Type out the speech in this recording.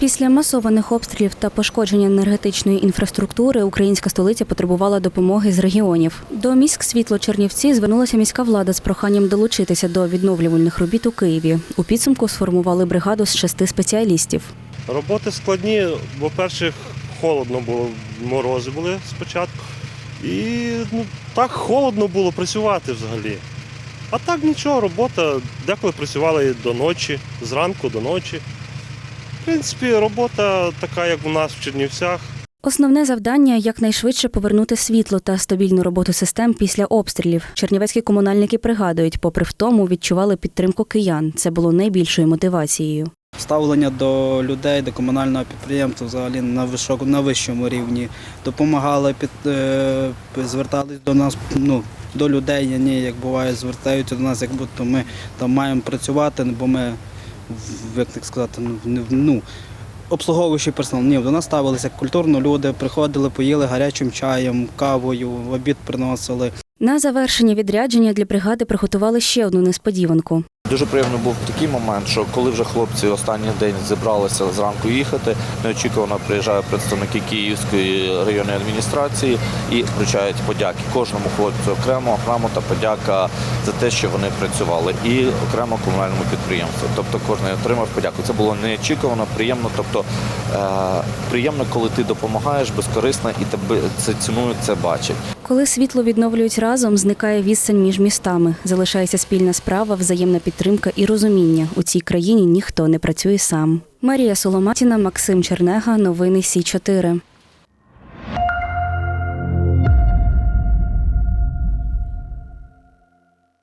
Після масованих обстрілів та пошкодження енергетичної інфраструктури українська столиця потребувала допомоги з регіонів. До міськ світло Чернівці звернулася міська влада з проханням долучитися до відновлювальних робіт у Києві. У підсумку сформували бригаду з шести спеціалістів. Роботи складні, бо перших холодно було, морози були спочатку. І ну, так холодно було працювати взагалі. А так нічого, робота деколи працювали до ночі, зранку до ночі. В принципі, робота така, як у нас в Чернівцях. Основне завдання якнайшвидше повернути світло та стабільну роботу систем після обстрілів. Чернівецькі комунальники пригадують, попри втому відчували підтримку киян. Це було найбільшою мотивацією. Ставлення до людей, до комунального підприємства взагалі на високу, на вищому рівні. Допомагали, під, е, звертались до нас, ну, до людей, ні, як буває, звертаються до нас, як будто ми там маємо працювати, бо ми, в- як так сказати, ну, ну, обслуговуючий персонал. Ні, до нас ставилися культурно люди, приходили, поїли гарячим чаєм, кавою, обід приносили. На завершення відрядження для бригади приготували ще одну несподіванку. Дуже приємно був такий момент, що коли вже хлопці останній день зібралися зранку їхати, неочікувано приїжджають представники Київської районної адміністрації і вручають подяки кожному хлопцю окремо, грамота, подяка за те, що вони працювали, і окремо комунальному підприємству. Тобто кожен отримав подяку. Це було неочікувано, приємно. Тобто е, приємно, коли ти допомагаєш безкорисно і тебе це цінують, це бачать. Коли світло відновлюють разом, зникає відстань між містами. Залишається спільна справа, взаємна підтримка і розуміння. У цій країні ніхто не працює сам. Марія Соломатіна, Максим Чернега. Новини Сі 4